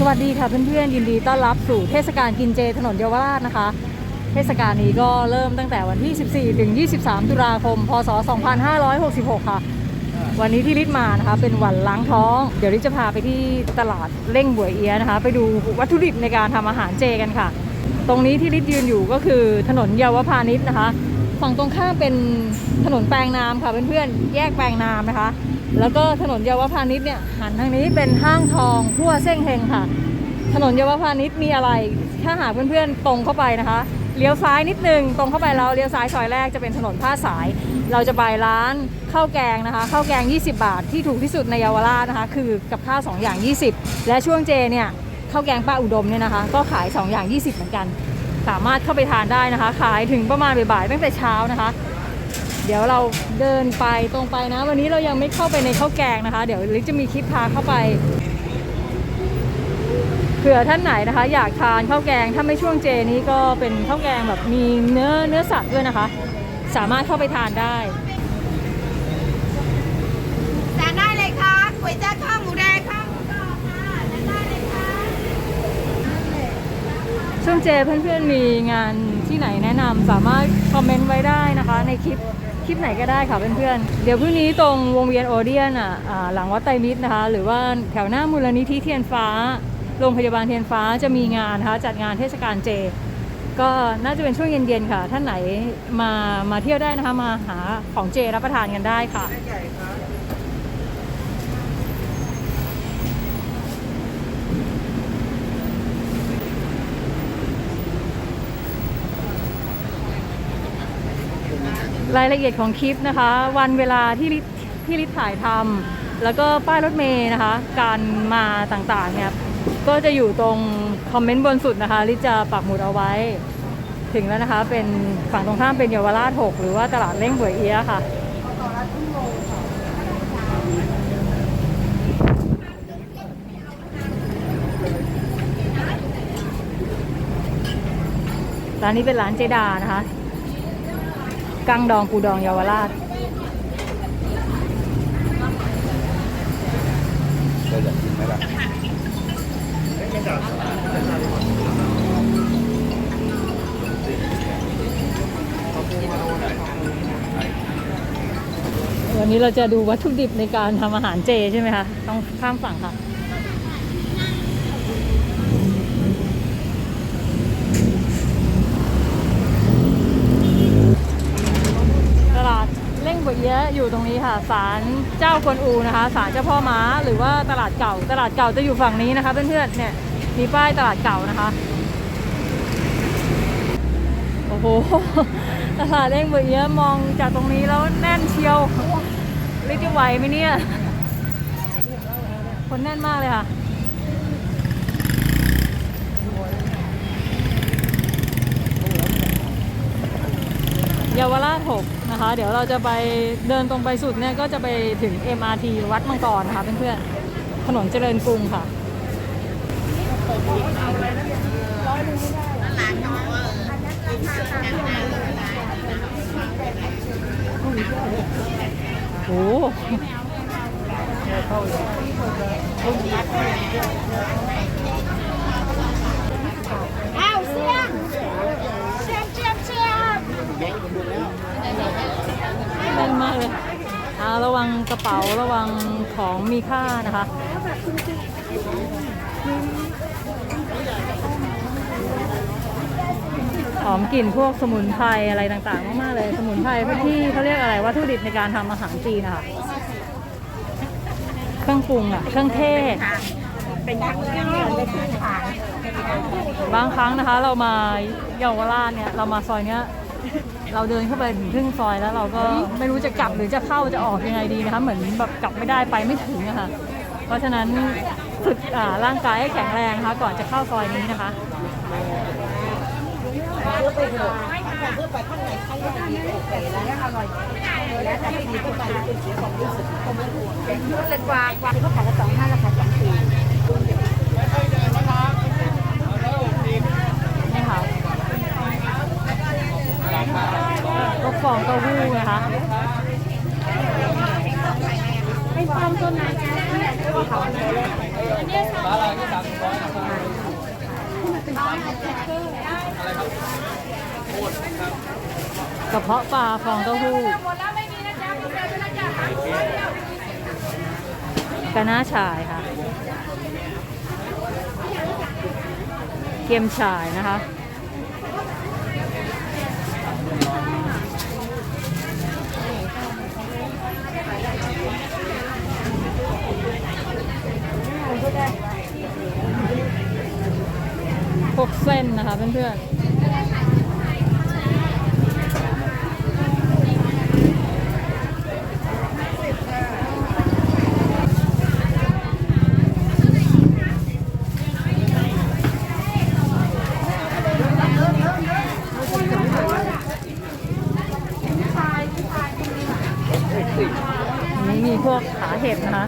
สวัสดีค่ะเพื่อนๆยินดีต้อนรับสู่เทศกาลกินเจถนนเยาวราชนะคะ เทศกาลนี้ก็เริ่มตั้งแต่วันที่ 14 ถึง 23 ตุลาคม พศ 2566 ค่ะ วันนี้ที่ลิศมานะคะ เป็นวันล้างท้อง เดี๋ยวลิศจะพาไปที่ตลาดเล่งบวยเอียะนะคะ ไปดูวัตถุดิบในการทำอาหารเจกันค่ะ ตรงนี้ที่ลิศยืนอยู่ก็คือถนนเยาวพาณิชย์นะคะ ฝั่งตรงข้ามเป็นถนนแปลงน้ำค่ะเพื่อนๆ แยกแปลงน้ำนะคะ แล้วก็ถนนเยาวพาณิชย์เนี่ยหันทางนี้เป็นห้างทองพั่วเส้งเฮงค่ะ ถนนเยาวพาณิชย์มีอะไร ถ้าหากเพื่อนๆตรงเข้าไปนะคะ เลี้ยวซ้ายนิดนึง ตรงเข้าไปแล้วเลี้ยวซ้ายซอยแรกจะเป็นถนนท่าสาย เราจะไปร้านข้าวแกงนะคะ ข้าวแกง 20 บาทที่ถูกที่สุดในเยาวราชนะคะ คือกับข้าว2อย่าง 20 และช่วงเจเนี่ยข้าวแกงป้าอุดมเนี่ยนะคะ ก็ขาย 2 อย่าง 20 เหมือนกัน สามารถเข้าไปทานได้นะคะ ขายถึงประมาณบ่ายๆตั้งแต่เช้านะคะ เดี๋ยวเราเดินไปตรงไปนะ วันนี้เรายังไม่เข้าไปในข้าวแกงนะคะ เดี๋ยวลิกจะมีคลิปพาเข้าไปเผื่อท่านไหนนะคะ อยากทานข้าวแกงถ้าไม่ช่วงเจนี้ก็เป็นข้าวแกงแบบมีเนื้อเนื้อสัตว์ด้วยนะคะ สามารถเข้าไปทานได้จานได้เลยค่ะก๋วยจั๊บข้าวหมูแดงข้าวหมูกรอบค่ะจานได้เลยค่ะ ช่วงเจเพื่อนๆมีงานที่ไหนแนะนำสามารถคอมเมนต์ไว้ได้นะคะ ในคลิปคลิปไหนก็ได้ค่ะเพื่อนๆ เดี๋ยวพรุ่งนี้ตรงวงเวียนโอเดียนอะหลังวัดไตรมิตรนะคะ หรือว่าแถวหน้ามูลนิธิเทียนฟ้า โรงพยาบาลเทียนฟ้าจะมีงานนะคะจัดงานเทศกาลเจ ก็น่าจะเป็นช่วงเย็นๆค่ะ ท่านไหนมามาเที่ยวได้นะคะ มาหาของเจรับประทานกันได้ค่ะ รายละเอียดของคลิปนะคะ วันเวลาที่ที่ลิถ่ายทำแล้วก็ป้ายรถเมย์นะคะ การมาต่างๆเนี่ยก็จะอยู่ตรงคอมเมนต์บนสุดนะคะลิจะปักหมุดเอาไว้ ถึงแล้วนะคะ เป็นฝั่งตรงข้ามเป็นเยาวราช 6 หรือว่าตลาดเล่งบวยเอียะค่ะร้านนี้เป็นร้านเจดานะคะ กังดองปูดองเยาวราชเราอยากกินไหมล่ะวันนี้เราจะดูวัตถุดิบในการทำอาหารเจใช่ไหมคะ ต้องข้ามฝั่งค่ะ ตลาด เล่งบวยเอียะอยู่ตรงนี้ค่ะศาลเจ้ากวนอูนะคะศาลเจ้าพ่อม้าหรือว่าตลาดเก่า ตลาดเก่าจะอยู่ฝั่งนี้นะคะเพื่อนๆเนี่ยมีป้ายตลาดเก่านะคะโอ้โหตลาดเล่งบเอียะมองจากตรงนี้แล้วแน่นเชียวลิกจะไหวไหมเนี่ย คนแน่นมากเลยค่ะเยาวราช6 นะคะ เดี๋ยวเราจะไปเดินตรงไปสุดเนี่ยก็จะไปถึง MRT วัดมังกรนะคะเพื่อนๆถนนเจริญกรุงค่ะโอ้โหอ้าวเสียงเสียงเสียงเสียง น่นมากเลยอาระวังกระเป๋าระวังของมีค่านะคะหอมกลิ่นพวกสมุนไพรอะไรต่างๆ มากๆเลย สมุนไพรที่เขาเรียกอะไรวัตถุดิบในการทำอาหารจีนนะคะเครื่องปรุงอะเครื่องเทศเป็นทางเรื่องไม่ขึ้นผ่านบางครั้งนะคะ เรามาเยาวราชเนี่ย เรามาซอยเนี้ย เราเดินเข้าไปถึงครึ่งซอยแล้วเราก็ไม่รู้จะกลับหรือจะเข้าจะออกยังไงดีนะคะเหมือนแบบกลับไม่ได้ไปไม่ถึงอะค่ะเพราะฉะนั้นฝึกอ่าร่างกายให้แข็งแรงนะคะก่อนจะเข้าซอยนี้นะคะเพื่อไปเถอะเพื่อไปข้างในข้างในแต่แล้วอร่อยแล้วถ้าไม่ดีก็ไปเป็นเสียของรู้สึกก็ไม่ถูกเป็นเยอะเลยกว่ากว่าเขาขายละสองห้าราคาสองสี่ นี่ค่ะก็ฟองเต้าหู้นะคะ ให้ความต้นไม้นะ ปลาอะไรก็สามสิบร้อยนะ ก ระเพาะปลาฟองเต้าหู้กระน้าฉายค่ะ เกียมฉายนะคะ พวกเส้นนะคะเพื่อนๆอันนี้มีพวกขาเห็ดนะคะ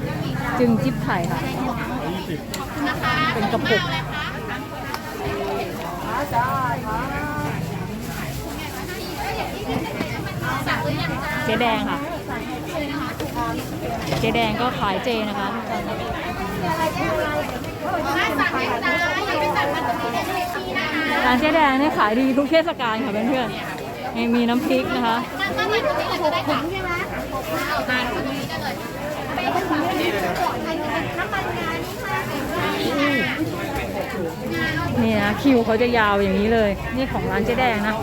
จึงจิ๊บไข่ค่ะ เป็นกระปุก เจ๊แดงค่ะ เจ๊แดงก็ขายเจนะคะร้านเจ๊แดงเนี่ยขายดีทุกเทศกาลค่ะเพื่อนๆมีมีน้ำพริกนะคะนี่นะคิวเขาจะยาวอย่างนี้เลย นี่ของร้านเจ๊แดงนะ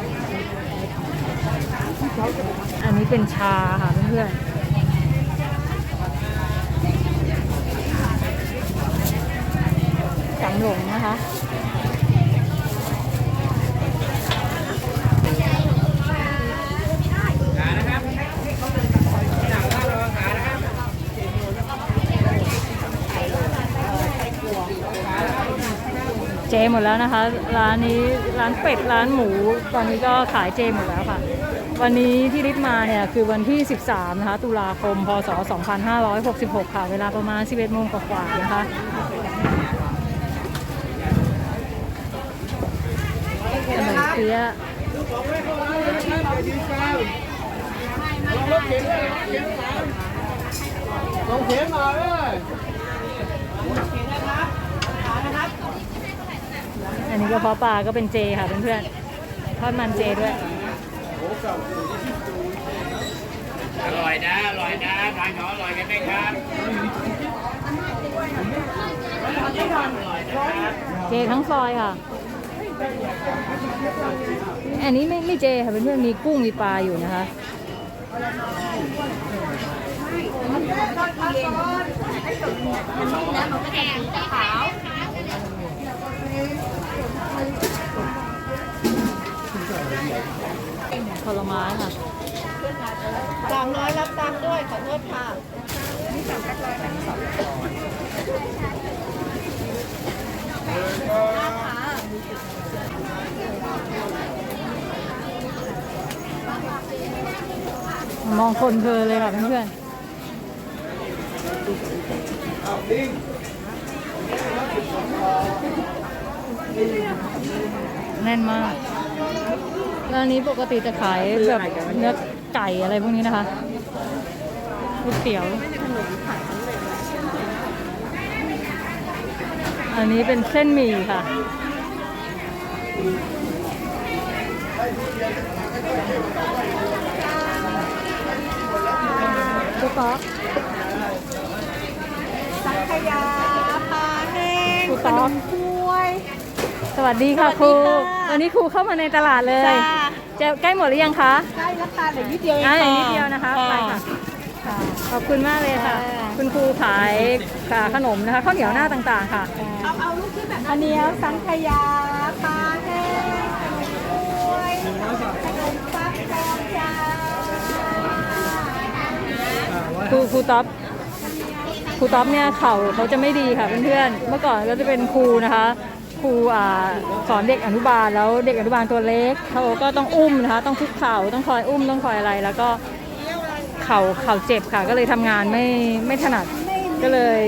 อันนี้เป็นชาค่ะเพื่อนๆังหลงนะคะ หมดแล้วนะคะ ร้านนี้ร้านเป็ดร้านหมู ตอนนี้ก็ขายเจหมดแล้วค่ะ วันนี้ที่ริบมาเนี่ยคือวันที่ 13 นะคะ ตุลาคม พศ 2566 ค่ะ เวลาประมาณ 11โมงกว่าๆนะคะขนมเปี๊ยะลงเข็มมาเลย นนี้ก็เพาะปลาก็เป็นเจค่ะเพื่อนๆทอดมันเจด้วย อร่อยนะ อร่อยนะทานของอร่อยกันไหมครับเจทั้งซอยค่ะ อันนี้ไม่ไม่เจค่ะเพื่อนๆมีกุ้งมีปลาอยู่นะคะ ผลไม้ค่ะสามร้อยรับตังค์ด้วยขอโทษค่ะมองคนเพลินเลยค่ะเพื่อนๆแน่นมาก ร้านนี้ปกติจะขายแบบเนื้อไก่อะไรพวกนี้นะคะก๋วยเตี๋ยว อันนี้เป็นเส้นหมี่ค่ะ ตุ๊กต๊อกสังขยาปลาแห้งครูขต๊นอกมถ้วย สวัสดีค่ะสครูวัสดีค่ะวันนี้ครูเข้ามาในตลาดเลยจ้า จะใกล้หมดหรือยังคะใกล้แล้วค่ะเหลือนิดเดียวเองอ่าค่ะอีกนิดเดียวนะคะไปค่ะค่ะขอบคุณมากเลยค่ะค่ะ คุณครูขายค่ะขนมนะคะข้าวเหนียวหน้าต่างๆค่ะ เอาเอาลูกที่แบบอันเนี้ยสังขยาปลาแห้งขนมถ้วยขนมฟักทองจ้าครูครูท็อปครูท็อปเนี่ยเข่าเขาจะไม่ดีค่ะเพื่อนๆเมื่อก่อนก็จะเป็นครูนะคะ ครูอสอนเด็กอนุบาลแล้วเด็กอนุบาลตัวเล็กเขาก็ต้องอุ้มนะคะต้องคุกเข่าต้องคอยอุ้มต้องคอยอะไร แล้วก็เข่าเข่าเจ็บค่ะ ก็เลยทำงานไม่ไม่ถนัดก็เลย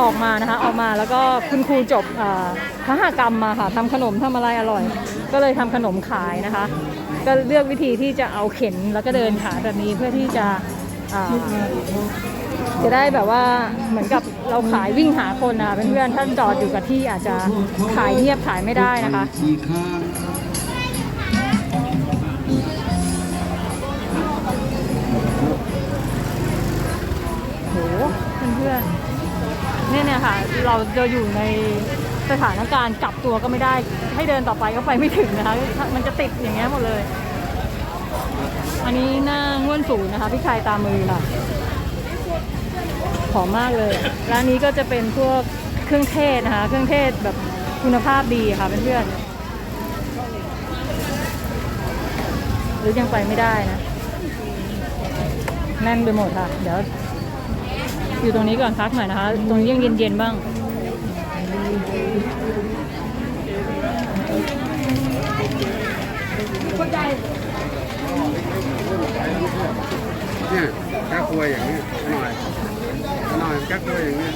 ออกมานะคะออกมาแล้วก็คุณครูจบอ่าคหกรรมมาค่ะทำขนมทำอะไรอร่อย ก็เลยทำขนมขายนะคะ ก็เลือกวิธีที่จะเอาเข็นแล้วก็เดินขายแบบนี้เพื่อที่จะอ่า จะได้แบบว่าเหมือนกับเราขายวิ่งหาคนนะเพื่อนๆถ้านจอดอยู่กับที่อาจจะขายเงียบขายไม่ได้นะคะโหเพื่อนๆเนี่ยเนี่ยค่ะ เราจะอยู่ในสถานการณ์กลับตัวก็ไม่ได้ ให้เดินต่อไปก็ไปไม่ถึงนะคะ มันจะติดอย่างเงี้ยหมดเลย อันนี้หน้าง่วนศูนย์นะคะ พี่ชายตามือค่ะ หอมมากเลย ร้านนี้ก็จะเป็นพวกเครื่องเทศนะคะ เครื่องเทศแบบคุณภาพดีค่ะเพื่อนๆหรือยังไปไม่ได้นะ แน่นไปหมดค่ะ เดี๋ยว อยู่ตรงนี้ก่อนพักหน่อยนะคะ ตรงนี้ยังเย็นๆบ้างเนี่ยแก้ควยอย่างนี้หน่อย หน่อยแก้ควยอย่างนี้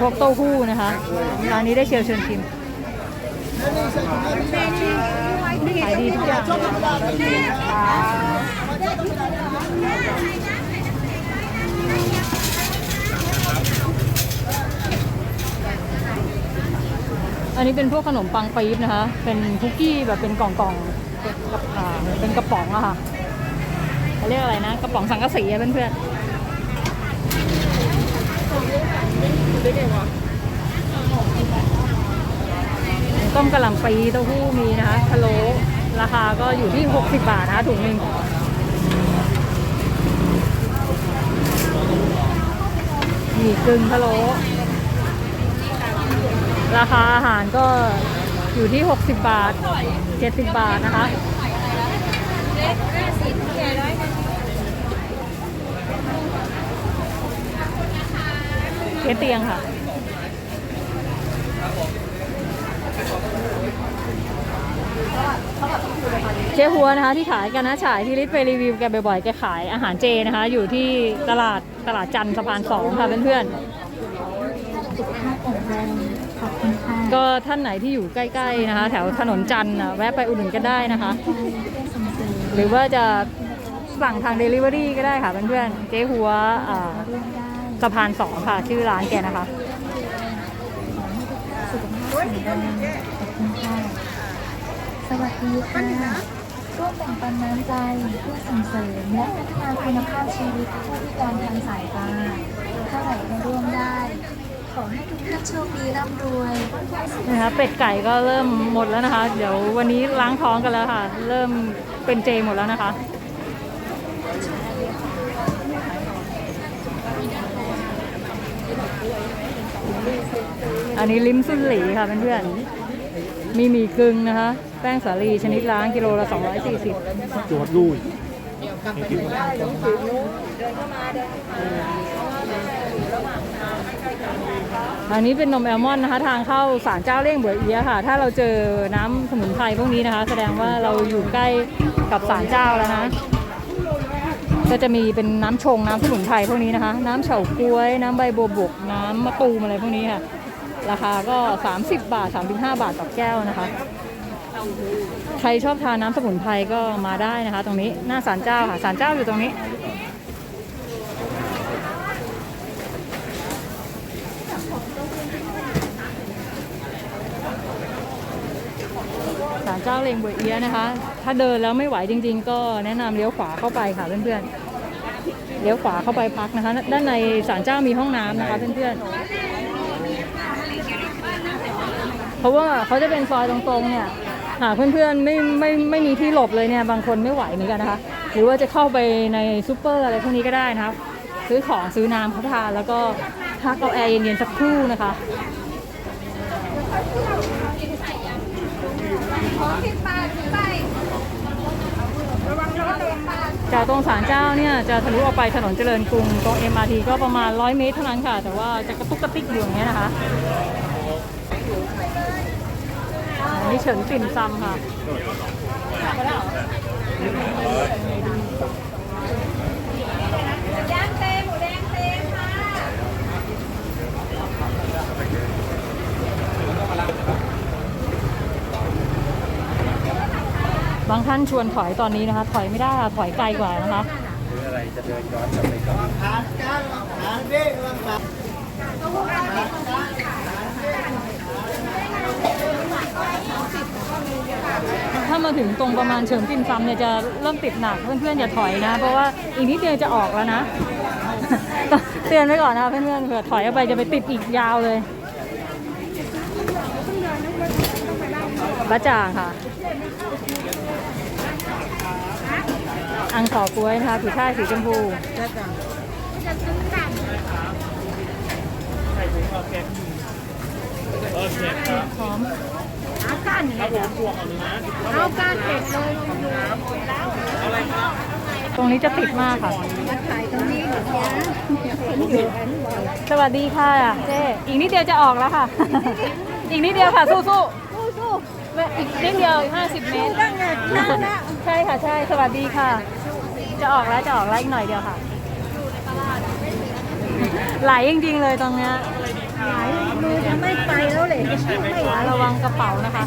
พวกเต้าหู้นะคะร้านนี้ได้เชิญเชิญชิมขายดีทุกอย่างอันนี้เป็นพวกขนมปังปี๊บนะคะ เป็นคุกกี้แบบเป็นกล่องๆเป็นกระอ่าเป็นกระป๋องอะค่ะเขาเรียกอะไรนะ กระป๋องสังกะสีอะเพื่อนๆ ต้มกะหล่ำปีเต้าหู้มีนะคะพะโล้ราคาก็อยู่ที่ 60 บาทนะคะถุงหนึ่งมีกึ่งพะโล้ราคาอาหารก็อยู่ที่ 60 บาท 70 บาทนะคะ เคสเตียงค่ะ เจ๊หัวนะคะที่ขายกันนะฉายที่ลิศไปรีวิวแกบ่อยๆแกขายอาหารเจนะคะ อยู่ที่ตลาดตลาดจันทร์สะพานสองค่ะเพื่อนๆก็ท่านไหนที่อยู่ใกล้ๆนะคะ แถวถนนจันทร์น่ะแวะไปอุดหนุนกันได้นะคะ หรือว่าจะสั่งทาง Delivery ก็ได้ค่ะเพื่อนๆเจ๊หัวอ่า สะพานสองค่ะ ชื่อร้านแกนะคะสวัสดีค่ะร่วมแบ่งปันน้ำใจเพื่อส่งเสริมและพัฒนาคุณภาพชีวิตผู้พิการทางสายตาเท่าไหร่ก็ร่วมได้ ขอให้ทุกท่านโชคดีร่ำรวยนะคะเป็ดไก่ก็เริ่มหมดแล้วนะคะ เดี๋ยววันนี้ล้างท้องกันแล้วค่ะ เริ่มเป็นเจหมดแล้วนะคะ อันนี้ลิ้มสุนหลีค่ะเพื่อนๆ มีหมี่กึ่งนะคะ แป้งสาลีชนิดล้างกิโลละ 240โจดลุยอันนี้เป็นนมแอลมอนด์นะคะ ทางเข้าศาลเจ้าเล่งเบวยเอียะค่ะ ถ้าเราเจอน้ำสมุนไพรพวกนี้นะคะ แสดงว่าเราอยู่ใกล้กับศาลเจ้าแล้วนะ ก็จะมีเป็นน้ำชงน้ำสมุนไพรพวกนี้นะคะ น้ำเฉาก๊วย น้ำใบบัวบก น้ำมะตูมอะไรพวกนี้ค่ะ ราคาก็ 30 บาท 35 บาทต่อแก้วนะคะ ใครชอบทานน้ำสมุนไพรก็มาได้นะคะ ตรงนี้หน้าศาลเจ้าค่ะศาลเจ้าอยู่ตรงนี้ศาลเจ้าเลงบวยเอียนะคะ ถ้าเดินแล้วไม่ไหวจริง ๆ ก็แนะนำเลี้ยวขวาเข้าไปค่ะเพื่อนๆ เลี้ยวขวาเข้าไปพักนะคะ ด้านในศาลเจ้ามีห้องน้ำนะคะเพื่อนๆ เพราะว่าเขาจะเป็นซอยตรงๆเนี่ยหากเพื่อนๆไม่ไม่ไม่มีที่หลบเลยเนี่ยบางคนไม่ไหวเหมือนกันนะคะ หรือว่าจะเข้าไปในซูเปอร์อะไรพวกนี้ก็ได้นะครับ ซื้อของซื้อน้ำเขาทานแล้วก็พักเอาแอร์เย็นๆสักครู่นะคะ จากตรงศาลเจ้าเนี่ยจะทะลุออกไปถนนเจริญกรุงตรง MRT ก็ประมาณ 100 เมตรเท่านั้นค่ะ แต่ว่าจะกระตุกกระติกอยู่อย่างเงี้ยนะคะนนี่เฉินติ่มซำค่ะ บางท่านชวนถอยตอนนี้นะคะ ถอยไม่ได้ค่ะถอยไกลกว่านะคะหรืออะไรจะเดินย้อนกลับไปก่อนถ้ามาถึงตรงประมาณเฉิงติมซำเนี่ยจะเริ่มติดหนักเพื่อนๆอย่าถอยนะ เพราะว่าอีกนิดเดียวจะออกแล้วนะ เตือนไว้ก่อนนะเพื่อนๆเผื่อถอยออกไปจะไปติดอีกยาวเลยบ้าจ่างค่ะ อังขอกล้วยนะคะผีช่ายสีชมพูหอมเอาก้านเผ็ดเลยลงอยู่ตรงนี้จะติดมากค่ะมาขายตรงนี้เหรอจ๊ะเห็นอยู่อันบ่อยสวัสดีค่ะเจ๊อีกนิดเดียวจะออกแล้วค่ะ อีกนิดเดียวค่ะ สู้สู้สู้สู้ๆไม่อีกนิดเดียวอีก50เมตรตั้งไงนั่นนะใช่ค่ะใช่ สวัสดีค่ะ จะออกแล้วจะออกแล้วอีกหน่อยเดียวค่ะไหลจริงๆเลยตรงเนี้ยไหนมือจะไม่ไปแล้วเลยไม่ไหวระวังกระเป๋านะคะ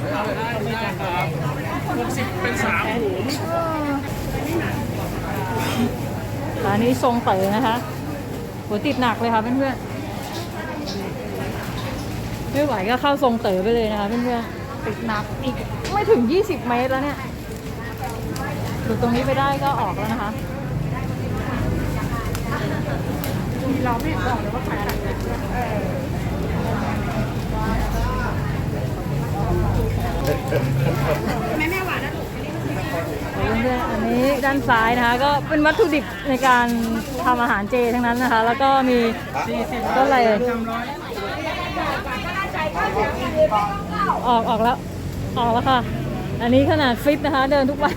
อันนี้ทรงเต๋อนะคะหัวติดหนักเลยค่ะเพื่อนๆไม่ไหวก็เข้าทรงเต๋อไปเลยนะคะเพื่อนๆติดหนักอีกไม่ถึง 20 เมตรแล้วเนี่ยหลุดตรงนี้ไปได้ก็ออกแล้วนะคะ เราไม่บอกเลยว่าขายอะไรเพื่อนๆอันนี้ด้านซ้ายนะคะ ก็เป็นวัตถุดิบในการทำอาหารเจทั้งนั้นนะคะ แล้วก็มีก็อะไรเอ่ยออกออกแล้วออกแล้วค่ะ อันนี้ขนาดฟิตนะคะ เดินทุกวัน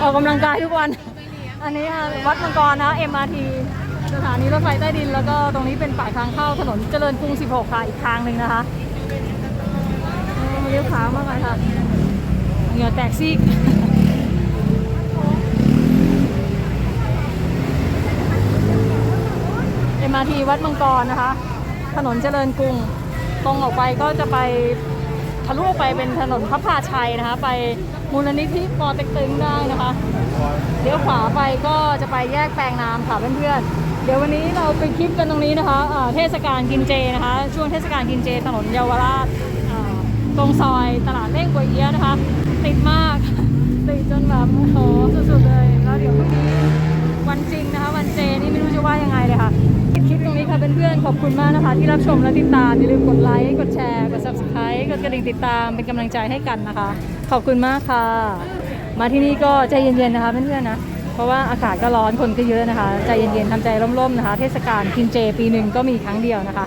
ออกกำลังกายทุกวัน อันนี้ค่ะวัดมังกรนะ MRT สถานีรถไฟใต้ดิน แล้วก็ตรงนี้เป็นปากทางเข้าถนนเจริญกรุง 16 ค่ะ อีกทางหนึ่งนะคะเลี้ยวขวามากเลยค่ะเหงื่อแตกซีก MRT วัดมังกรนะคะ ถนนเจริญกรุง ตรงออกไปก็จะไปทะลุไปเป็นถนนพระพาชัยนะคะ ไป มูลนิธิปอเต็กตึงได้นะคะเดี๋ยวขวาไปก็จะไปแยกแปลงน้ำค่ะเพื่อนๆ เดี๋ยววันนี้เราไปคลิปกันตรงนี้นะคะเทศกาลกินเจนะคะ ช่วงเทศกาลกินเจถนนเยาวราชตรงซอยตลาดเล่งกวยเอี้ยนะคะ ติดมากติดจนแบบโอ้โหสุดๆเลย แล้วเดี๋ยวพรุ่งนี้วันจริงนะคะ วันเจนี่ไม่รู้จะว่ายังไงเลยค่ะ คลิปตรงนี้ค่ะเพื่อนๆขอบคุณมากนะคะ ที่รับชมและติดตามอย่าลืมกดไลค์กดแชร์กด subscribe กดกระดิ่งติดตามเป็นกำลังใจให้กันนะคะ ขอบคุณมากค่ะ มาที่นี่ก็ใจเย็นๆนะคะเพื่อนๆนะเพราะว่าอากาศก็ร้อนคนก็เยอะนะคะ ใจเย็นๆทำใจร่มๆนะคะ เทศกาลกินเจปีหนึ่งก็มีครั้งเดียวนะคะ